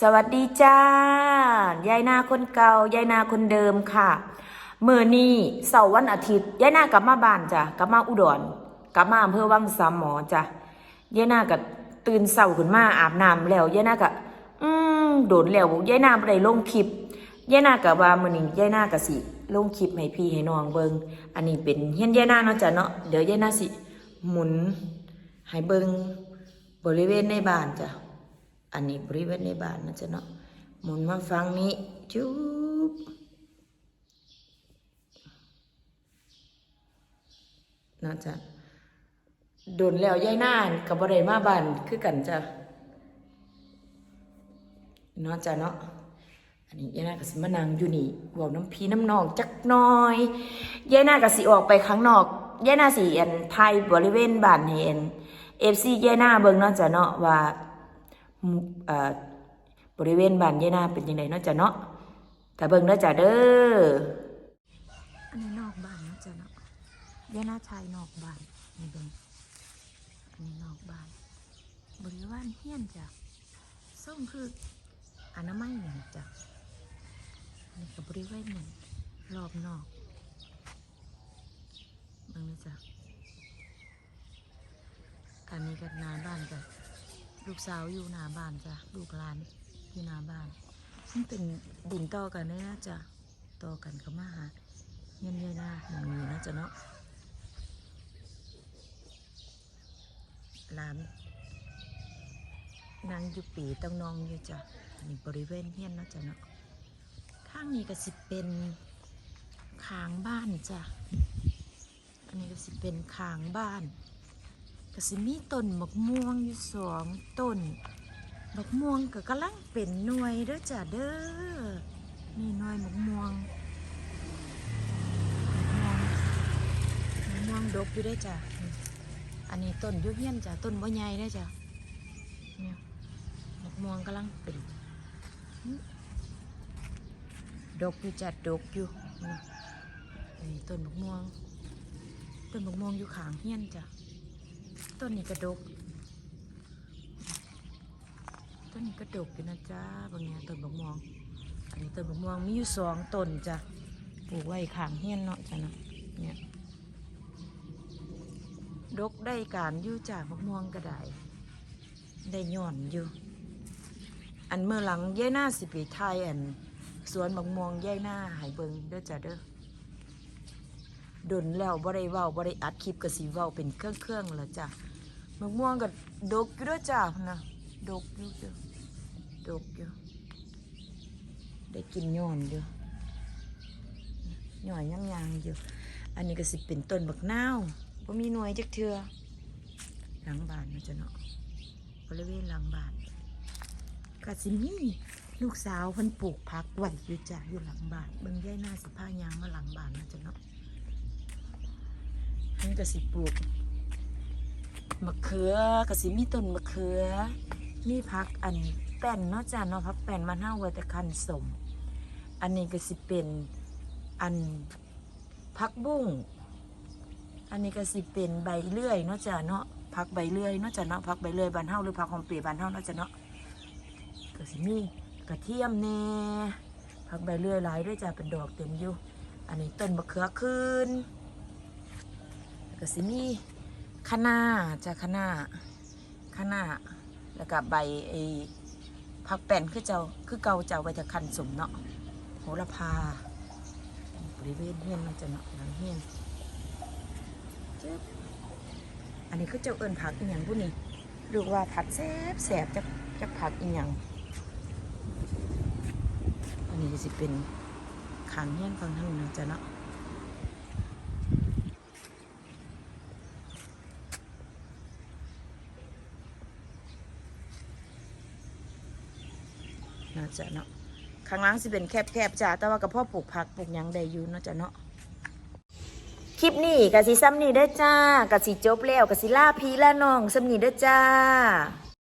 สวัสดีจ้ายายนาคนเก่ายายนาคนเดิมค่ะเมื่อนี้เสาร์วันอาทิตย์ยายนากลับมาบ้านจ้ะกลับมาอุดรกลับมาอำเภอวังสามหมอจ้ะยายนาก็ตื่นเสาขึ้นมาอาบน้ำแล้วยายนาก็อืมโดนแล้วยายนาได้ลงคลิปยายนาก็ว่ามื้อนี้ยายนาก็สิลงคลิปให้พี่ให้น้องเบิงอันนี้เป็นเฮียนยายนาเนาะจ้ะเนาะเดี๋ยวยายนาสิหมุนให้เบิงบริเวณในบ้านจ้ะ อันนี้บริเวณในบ้านนะจ๊ะเนาะหมุนมาฟังนี้จุ๊บนะจ๊ะโดนแล้วยายนานกับบริมาบ้านคือกันจ้ะเนาะจ้ะเนาะอันนี้ยายนากับสิมานั่งอยู่นี่บอกน้ำพีน้ำนองจักน้อยยายนากับสิออกไปข้างนอกยายนาสิอันไทยบริเวณบ้านเห็นเอฟซียายนาเบิ่งเนาะจ้ะเนาะว่า บริเวณบ้านยายนาเป็นยังไงเนาะจ้ะเนาะถ้าเบิ่งเนาะจ้ะเด้อ อันนี้นอกบ้านเนาะจ้ะเนาะยายนาชายนอกบ้านนี่เบิ่งอันนี้นอกบ้าน บริเวณเฮี้ยนจ้ะส่งคืออนามัยนี่จ้ะนนี้ก็บบริเวณหนึ่งรอบนอกเบิ่งนะจ้ะอันนี้ก็หน้าบ้านจ้ะ ลูกสาวอยู่หน้าบ้านจ้ะลูกหลานอยู่หน้าบ้านซึ่งเป็นดินต่อกันเลยนะจ้ะต่อกันก็มาหาเงินยอะนะอย่างนี้นะจ๊ะเนาะหลานนางอยู่ปีต้องนองอยู่จ้ะนนี้บริเวณเฮียนนะจ๊ะเนาะข้างนี้ก็สิเป็นคางบ้านจ้ะอันนี้ก็สิเป็นคางบ้าน ก็สิมีต้นบักม่วงอยู่สองต้นบักม่วงก็กำลังเป็นหน่วยเด้อจ้ะเด้อนี่หน่วยบักม่วงบักม่วงม่วงดกอยู่ได้จ้ะอันนี้ต้นยุเฮียนจ้ะต้นบ่ใหญ่ได้จ้ะเนี่ยบักม่วงกำลังเป็นดกอยู่จ้ะดกอยู่นี่ต้นบักม่วง ต้นบักม่วงอยู่ขางเฮียนจ้ะ ต้นนี้กระดก ต้นนี้กระดกอยู่นะจ๊ะบางอย่างต้นบกม่วงอันนี้ต้นบกม่วงมีอยู่สองต้นจ้ะปลูกไว้ขางเฮียนเนาะจ้ะเนาะเนี่ยดกได้การยู่จ้ะบกม่วงก็ได้ได้ย่อนอยู่อันเมื่อหลังย่ายหน้าสิปีไทยอันสวนบกม่วงย่ายหน้าหายเบิงเด้อจ้ะเด้อ ดนแล้วบ่ได้เว้าบ่ได้อัดคลิปก็สิเว้าเป็นเครื่องเครื่องๆแล้วจ้ะมะม่วงก็ดกอยู่ด้วยจ้ะนะดกอยู่จ้ะดกอยู่ได้กินย้อนอยู่ย้อนยังยังอยู่ อันนี้ก็สิเป็นต้นบักนาวบ่มีหน่วยจักเทือหลังบานนะจ้ะเนาะบริเวณหลังบานก็สิมีลูกสาวเพิ่นปลูกผักไว้อยู่จ้ะอยู่หลังบานเบิ่งยายหน้าสิพายางมาหลังบานนะจ้ะเนาะ นี่ก็สิปลูกมะเขือก็สิมีต้นมะเขือ มีพักอันแป้นเนาะจ้ะเนาะพักแป้นมันห้าไว้แต่คันสม อันนี้ก็สิเป็นอันพักบุ้ง อันนี้ก็สิเป็นใบเลื่อยเนาะจ้ะเนาะพักใบเลื่อยเนาะจ้ะเนาะพักใบเลื่อยบานเฮาหรือพักหอมเปียบานเฮาเนาะจ้ะเนาะก็สิมีกระเทียมแน่พักใบเลื่อยหลายด้วยจ้ะเป็นดอกเต็มอยู่ อันนี้ต้นมะเขือคืน ก็สิมีคะน้าจะคะน้าคะน้าแล้วก็ใบไอ้ผักแป้นคือเจ้าคือเก่าเจ้าไว้แต่คันสมเนาะโหระพาบริเวณเฮียนมันจะเนาะหลังเฮียนจึ๊บอันนี้คือเจ้าเอิญผักอีหยังผู้นี้เรียกว่าผัดแซ่บแสบจะจะผักอีหยังอันนี้ก็สิเป็นขางเฮียนฟังทั้งนั้นจะเนาะ นะจ๊ะเนาะข้างล่างสิเป็นแคบๆจ้ะแต่ว่ากับพ่อปลูกผักปลูกหยังได้อยู่เนาะจ๊ะเนาะคลิปนี้กะสิซ้ำนี่ได้อจ้ากะสิจบแล้วกะสิล่าพีล่าน้องซ้ำนี่ได้อจ้า